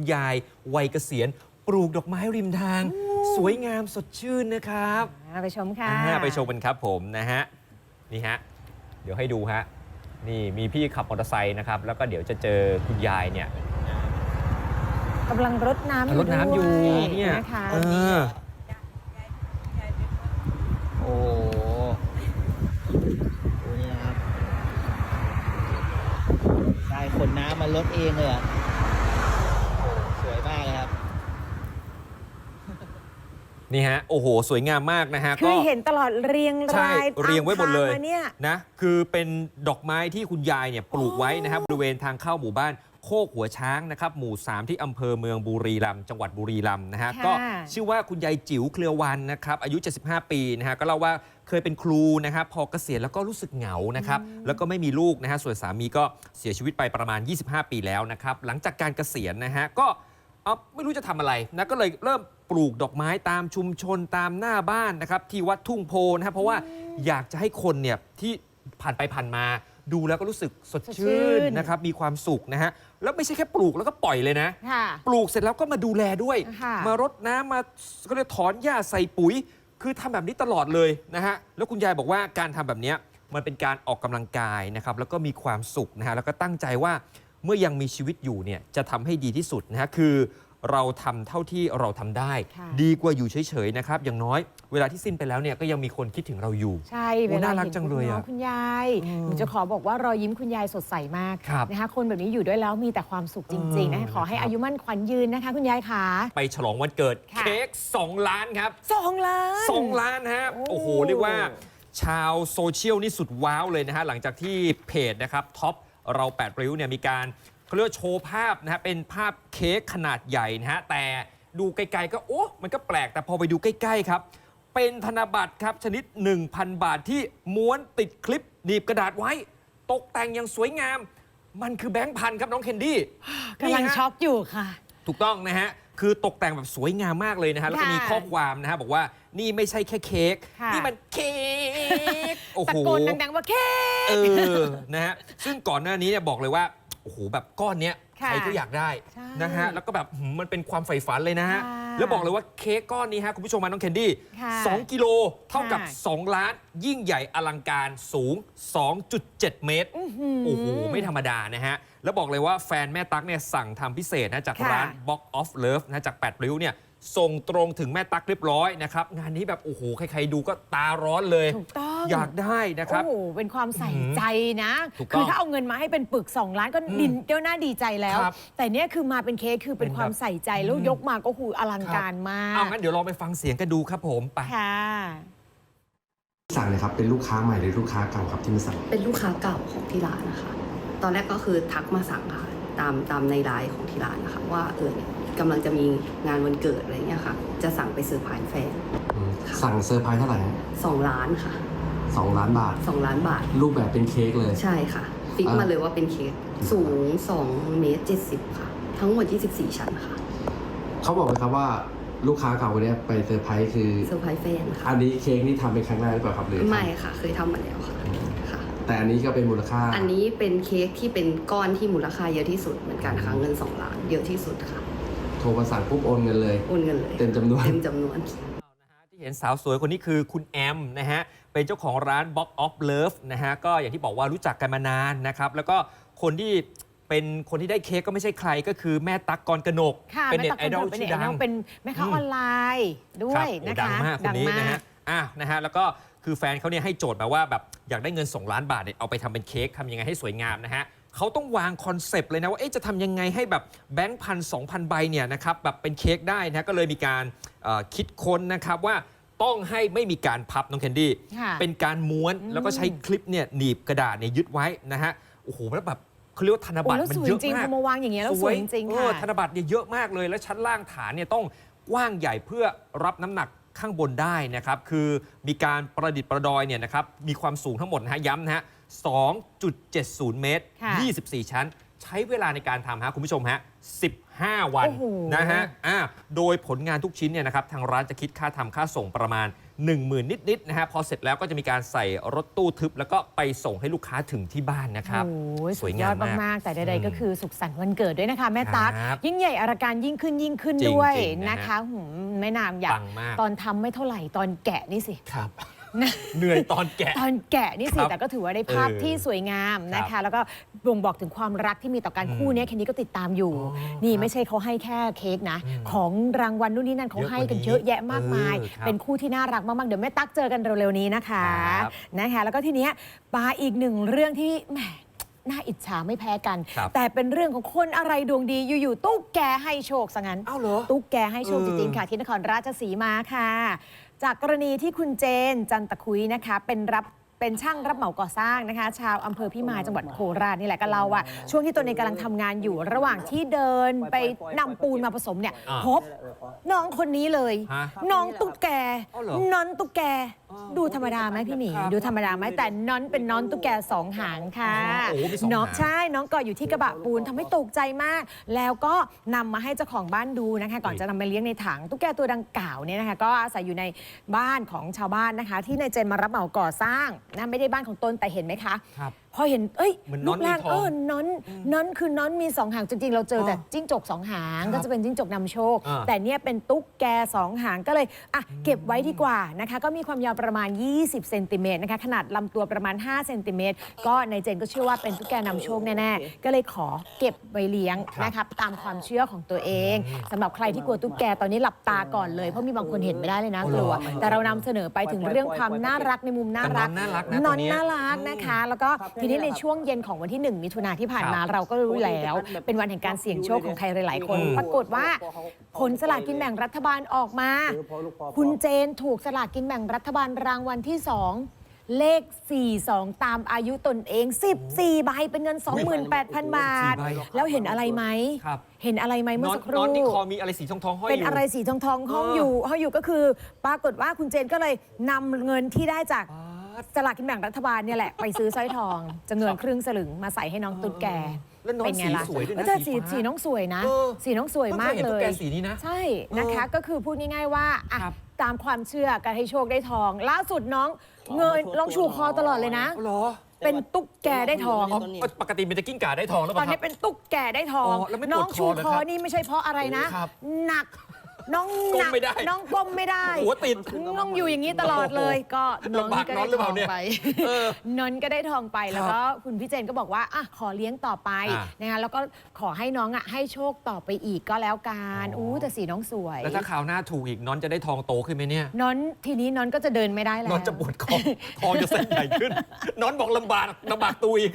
คุณยายวัยเกษียณปลูกดอกไม้ริมทาง สวยงามสดชื่นนะครับอ่าไปชมค่ะ อ่าไปชมกันครับผมนะฮะนี่ฮะเดี๋ยวให้ดูฮะนี่มีพี่ขับมอเตอร์ไซค์นะครับ แล้วก็เดี๋ยวจะเจอคุณยายเนี่ย กำลังรดน้ำรดน้ำอยู่ด้วเนี่ยนะคะเออโอ้โหดูนี่นะครับได้ขนน้ำมาลดเองเลยเหรอะสวยมากเลยครับ นี่ฮะโอ้โห สวยงามมากนะฮะคือเห็นตลอดเรียงใช่รายเรียงไว้หมดเลยตาทางมาเนี่ย นะคือเป็นดอกไม้ที่คุณยายเนี่ยปลูกไว้นะครับบริเวณทางเข้าหมู่บ้านโคกหัวช้างนะครับหมู่ 3 ที่อำเภอเมืองบุรีรัมย์จังหวัดบุรีรัมย์นะฮะค่ะ ก็ชื่อว่าคุณยายจิ๋วเครือวันนะครับอายุ 75 ปีนะฮะก็เล่าว่าเคยเป็นครูนะครับพอเกษียณแล้วก็รู้สึกเหงานะครับแล้วก็ไม่มีลูกนะฮะส่วนสามีก็เสียชีวิตไปประมาณ 25 ปีแล้วนะครับหลังจากการเกษียณนะฮะก็ เอาไม่รู้จะทำอะไรนะก็เลยเริ่มปลูกดอกไม้ตามชุมชนตามหน้าบ้านนะครับ ที่วัดทุ่งโพนะครับเพราะว่าอยากจะให้คนเนี่ยที่ผ่านไปผ่านมา ดูแล้วก็รู้สึกสดสดชื่ชื่นนนะครับ มีความสุขนะฮะแล้วไม่ใช่แค่ปลูกแล้วก็ปล่อยเลยนะค่ะปลูกเสร็จแล้วก็มาดูแลด้วยค่ะมารดน้ำมาก็เลยถอนหญ้าใส่ปุ๋ย คือทำแบบนี้ตลอดเลยนะฮะแล้วคุณยายบอกว่าการทำแบบเนี้ยมันเป็นการออกกำลังกายนะครับแล้วก็มีความสุขนะฮะแล้วก็ตั้งใจว่า เมื่อยังมีชีวิตอยู่เนี่ยจะทำให้ดีที่สุดนะฮะคือเราทำเท่าที่เราทำได้ค่ะดีกว่าอยู่เฉยๆนะครับ อย่างน้อยเวลาที่สิ้นไปแล้วเนี่ยก็ยังมีคนคิดถึงเราอยู่ ใช่โอ้เวลาน่ารักเห็นจังเลยอะคุณยายอืมหนูจะขอบอกว่ารอยยิ้มคุณยายสดใสมากครับนะคะคนแบบนี้อยู่ด้วยแล้วมีแต่ความสุขจริงๆนะเออขอให้นะครับอายุมั่นขวัญยืนนะคะ คุณยายขาไปฉลองวันเกิดค่ะเค้ก2 ล้านครับสองล้านสองล้านฮะโอ้โอ้โหเรียกว่า ชาวโซเชียลนี่สุดว้าวเลยนะฮะหลังจากที่เพจนะครับท็อป เรา8ริ้วเนี่ยมีการเขาเรียกว่าโชว์ภาพนะฮะเป็นภาพเค้กขนาดใหญ่นะฮะแต่ดูไกลๆก็โอ้ มันก็แปลกแต่พอไปดูใกล้ๆครับ เป็นธนบัตรครับชนิด 1,000 บาทที่ม้วนติดคลิปหนีบกระดาษไว้ ตกแต่งอย่างสวยงาม มันคือแบงค์พันครับน้องเคนดี้กำลังนี่ฮะช็อกอยู่ค่ะ ถูกต้องนะฮะ คือตกแต่งแบบสวยงามมากเลยนะฮะ แล้วก็ค่ะมีข้อความนะฮะ บอกว่านี่ไม่ใช่แค่เค้กค่ะนี่มันเค้กโอ้ตะโหโกนดังๆว่าเค้เอกอนะฮะซึ่งก่อนหน้านี้เนี่ยบอกเลยว่าโอ้โหแบบก้อนเนี้ยค่ะใครก็อยากได้ใช่นะฮะแล้วก็แบบหืมมันเป็นความใฝ่ฝันเลยนะฮะค่ะแล้วบอกเลยว่าเค้กก้อนนี้ฮะคุณผู้ชมมาน้องเคนดี้ค่ะ2กิโลเท่ากับค่ะ2ล้านยิ่งใหญ่อลังการสูง 2.7 เมตร โอ้โห ไม่ธรรมดานะฮะ แล้วบอกเลยว่าแฟนแม่ตั๊กเนี่ยสั่งทำพิเศษนะจากค่ะ ร้าน Box of Love นะจาก8ริ้วเนี่ยส่งตรงถึงแม่ตั๊กเรียบร้อยนะครับงานนี้แบบโอ้โหใครๆดูก็ตาร้อนเลย ถูกต้องอยากได้นะครับ โอ้โหเป็นความใส่ใจนะ ถูกต้องคือถ้าเอาเงินมาให้เป็นปึก 2 ล้านก็ดินเดียวหน้าดีใจแล้ว ครับแต่เนี่ยคือมาเป็นเค้กคือเป็นเป็นความแบบใส่ใจแล้วยกมาก็คืออลังการมากเอางั้นเดี๋ยวลองไปฟังเสียงกันดูครับผมไป ค่ะ สั่งเลยครับ เป็นลูกค้าใหม่หรือลูกค้าเก่าครับที่มาสั่งเป็นลูกค้าเก่าของที่ร้านนะคะ ตอนแรกก็คือทักมาสั่งค่ะตามตามในไลน์ของที่ร้านนะคะว่าเออเนี่ยกำลังจะมีงานวันเกิดอะไรเงี้ยค่ะ จะสั่งไปเซอร์ไพรส์แฟนอืมสั่งเซอร์ไพรส์เท่าไหร่ฮะสองล้านค่ะสองล้านบาทสองล้านบาท รูปแบบเป็นเค้กเลย ใช่ค่ะฟิกอ่ามมาเลยว่าเป็นเค้กสูง2เมตร70ค่ะ ทั้งหมด24ชั้นค่ะ เขาบอกไหมครับว่าลูกค้าเก่าคนเนี้ยไปเซอร์ไพรส์คือเซอร์ไพรส์แฟนค่ะอันนี้เค้กนี่ทำเป็นครั้งแรกหรือเปล่าครับหรือไม่ค่ะ เคยทำมาแล้วค่ะค่ะ แต่อันนี้ก็เป็นมูลค่า อันนี้เป็นเค้กที่เป็นก้อนที่มูลค่าเยอะที่สุดเหมือนกันค่ะเงิน 2 ล้านเยอะที่สุดค่ะ โทรมาสั่งปุ๊บโอนเงินเลย โอนเงินเลยเต็มจำนวน เต็มจำนวน ที่เห็นสาวสวยคนนี้คือคุณแอมนะฮะ เป็นเจ้าของร้าน Box of Love นะฮะ ก็อย่างที่บอกว่ารู้จักกันมานานนะครับ แล้วก็คนที่เป็นคนที่ได้เค้กก็ไม่ใช่ใครก็คือแม่ตั๊กกรกนก ค่ะเป็นเน็ตแม่ไอดอลเป็นชื่เน็อตไอดัดงอลเป็นแม่ค้าอืม ออนไลน์ด้วครับยโอ้นะคะดังมากคนนี้นะฮะอะนะฮะ แล้วก็ คือแฟนเขาเนี่ยให้โจทย์มาว่าแบบอยากได้เงิน 2 ล้านบาทเนี่ยเอาไปทำเป็นเค้กทำยังไงให้สวยงามนะฮะเขาต้องวางคอนเซปต์เลยนะว่าเอ๊ะจะทำยังไงให้แบบแบงค์พันสองพันใบเนี่ยนะครับแบบเป็นเค้กได้นะก็เลยมีการเอ่อคิดค้นนะครับว่าต้องให้ไม่มีการพับน้องแคนดี้ค่ะเป็นการม้วนอืมแล้วก็ใช้คลิปเนี่ยหนีบกระดาษเนี่ยยึดไว้นะฮะโอ้โหแล้วแบบเขาเรียกว่าธนโอ้บัตรแล้วมันสวยเยจอะริงๆมาพก อมาวางอย่างเงี้ยแล้วสวยจริงๆเอค่ะอธนบัตรเนี่ยเยอะมากเลย และชั้นล่างฐานเนี่ยต้องกว้างใหญ่เพื่อรับน้ำหนัก ข้างบนได้นะครับ คือมีการประดิษฐ์ประดอยเนี่ยนะครับ มีความสูงทั้งหมดนะฮะย้ำนะฮะ 2.70 เมตร ค่ะ 24 ชั้น ใช้เวลาในการทำฮะคุณผู้ชมฮะ 15 วันโอ้โห นะฮะอ่าโดยผลงานทุกชิ้นเนี่ยนะครับ ทางร้านจะคิดค่าทำค่าส่งประมาณ 1 0,000 นิดๆนะฮะพอเสร็จแล้วก็จะมีการใส่รถตู้ทึบ แล้วก็ไปส่งให้ลูกค้าถึงที่บ้านนะครับ โอ้ยสสุวยดยงาอมดมากมากๆแต่ใดๆก็คือสุขสันต์วันเกิดด้วยนะคะ แม่ตั๊กครับยิ่งใหญ่อลังการยิ่งขึ้นยิ่งขึ้นจริงด้วยจริงนะนะฮะคะหืมแม่นามอยากปังมาก ตอนทำไม่เท่าไหร่ตอนแกะนี่สิ ครับ เหนื่อยตอนแกะ ตอนแกะนี่สิครับแต่ก็ถือว่าได้ภาพเออที่สวยงามนะครัคะบแล้วก็บ่งบอกถึงความรักที่มีต่อกันอืมคู่เนี้ยแคนนี้ก็ติดตามอยู่อ๋อนี่ครับไม่ใช่เขาให้แค่เค้กนะอืมของรางวัลนู่นนี่นั่นเขาเยอะให้กันกว่านี้เยอะแยะมากมายเออครับเป็นคู่ที่น่ารักมากๆ เดี๋ยวแม่ตั๊กเจอกันเร็วๆนี้นะคะครับนะคะ แล้วก็ทีเนี้ยปาอีกหนึ่งเรื่องที่แหมน่าอิจฉาไม่แพ้กันครับแต่เป็นเรื่องของคนอะไรดวงดีอยู่ๆตุ๊กแกให้โชคซะงั้นอ้าวเหรอตุ๊กแกให้โชคเออจริงๆค่ะที่นครราชสีมาค่ะ จากกรณีที่คุณเจนจันตะคุยนะคะ เป็นรับเป็นช่างรับเหมาก่อสร้างนะคะ ชาวอำเภอพิมายจังหวัดโคราชนี่แหละก็เล่าว่าช่วงที่ตนเองกำลังทำงานอยู่ ระหว่างที่เดินไปนำปูนมาผสมเนี่ยอ่าพบน้องคนนี้เลย ฮะน้องตุ๊กแกอ้าวเหรอ นอนตุ๊กแก ดูธรรมดาไหมพี่หมีครับดูธรรมดาไหมแต่น้อนเป็นน้อนตุ๊กแกสองหางค่ะอ๋อโอ้มีสองหาง น้องใช่น้องเกาะอยู่ที่กระบะปูนทำให้ตกใจมาก แล้วก็นำมาให้เจ้าของบ้านดูนะคะ ก่อนจะนำมาเลี้ยงในถังตุ๊กแกตัวดังกล่าวเนี่ยนะคะ ก็อาศัยอยู่ในบ้านของชาวบ้านนะคะ ที่นายเจนมารับเหมาก่อสร้างนะไม่ได้บ้านของตนแต่เห็นไหมคะ ครับพอเห็น เอ้ยเหมือนน้รูอนปร่างมีทองเออน้อนน้อนคือน้อนมีสองหางจริงๆ เราเจอแต่อ๋อจิ้งจกสองหางครับก็จะเป็นจิ้งจกนำโชค อ่า แต่เนี่ยเป็นตุ๊กแกสองหางก็เลยอะเก็บไว้ดีกว่านะคะ ก็มีความยาวประมาณ 20 เซนติเมตรนะคะ ขนาดลำตัวประมาณ 5 เซนติเมตร ก็ในเจนก็เชื่อว่าเป็นตุ๊กแกนำโชคแน่ๆ ก็เลยขอเก็บไว้เลี้ยงนะครับตามความเชื่อของตัวเองสำหรับใครที่กลัวตุ๊กแกตอนนี้หลับตาก่อนเลยเพราะมีบางคนเห็นไม่ได้เลยนะกลัว แต่เรานำเสนอไปถึงเรื่องความน่ารักในมุมน่ารัก แต่น้อนน่ารักนะนตัอวนเนี้ย น่ารักนะคะ แล้วก็ทีนี้ในช่วงเย็นของวันที่ 1 มิถุนาที่ผ่านมาครับเราก็รู้แล้ว เป็นวันแห่งการเสี่ยงโชคของใครหลาย ๆ คนอืมปรากฏว่า ผลสลากกินแบ่งรัฐบาลออกมา คุณเจนถูกสลากกินแบ่งรัฐบาลรางวัลที่ 2 เลข 42 ตามอายุตนเอง 14 ใบเป็นเงิน 28,000 บาทสี่ใบแล้วเห็นอะไรไหม ครับ เห็นอะไรไหมเมื่อน้อนสักคน้รู่อนที่คอมีอะไรสีทองทองๆห้อยเป็นยู่ อะไรสีทองทองๆห้องเออออยู่ห้องอยู่ก็คือ ปรากฏว่าคุณเจนก็เลยนำเงินที่ได้จากป๊าด สลากกินแบ่งรัฐบาลเนี่ยแหละ ไปซื้อสร้อยทองจำนวนครึ่งสลึงมาใส่ให้น้องตุ๊ดแกแล้วน้องเป็นไงล่ะสีสวยด้วยนะเออแต่สีสีฟ้า สีน้องสวยนะ เออสีน้องสวยมากพิ่งคห็นเลตุ๊ย แกสีนี้นะ ใช่นะคะ ก็คือพูดง่ายๆว่าอะครับตามความเชื่อการให้โชคได้ทอง ล่าสุดน้องเงยลองชูคอตลอดเลยนะ เหรอเป็นตุ๊กแกได้ทองอ๋อปกติมันจะกิ้งก่าได้ทองแล้วตป่ะอนครันี้บ เป็นตุ๊กแกได้ทอง อ๋อแล้วไม่ปวดน้องชูคอเหรอคอครับนี่ไม่ใช่เพราะอะไรนะ ครับหนัก น้องก้หมนักไม่ได้น้องก้มไม่ได้หัวติดน้องอยู่อย่างนี้ตลอดเลย ก็น้องลำบากก็น้ได้องหรือทเปอล่างเนี่ยไปเออนนท์ก็ได้ทองไปแล้วก็คุณพี่เจนก็บอกว่าอะขอเลี้ยงต่อไปอะ นะคะแล้วก็ขอให้น้องอะให้โชคต่อไปอีกก็แล้วกันอ๋ออู้อู้แต่สีน้องสวย แล้วถ้าคราวหน้าถูกอีกน้อนจะได้ทองโตขึ้นไหมเนี่ยนนท์ทีนี้นนท์ก็จะเดินไม่ได้แล้ว น้อนจะปวดคอทองจะเส้นใหญ่ขึ้น น้อนบอกลำบากลำบากตัวอีก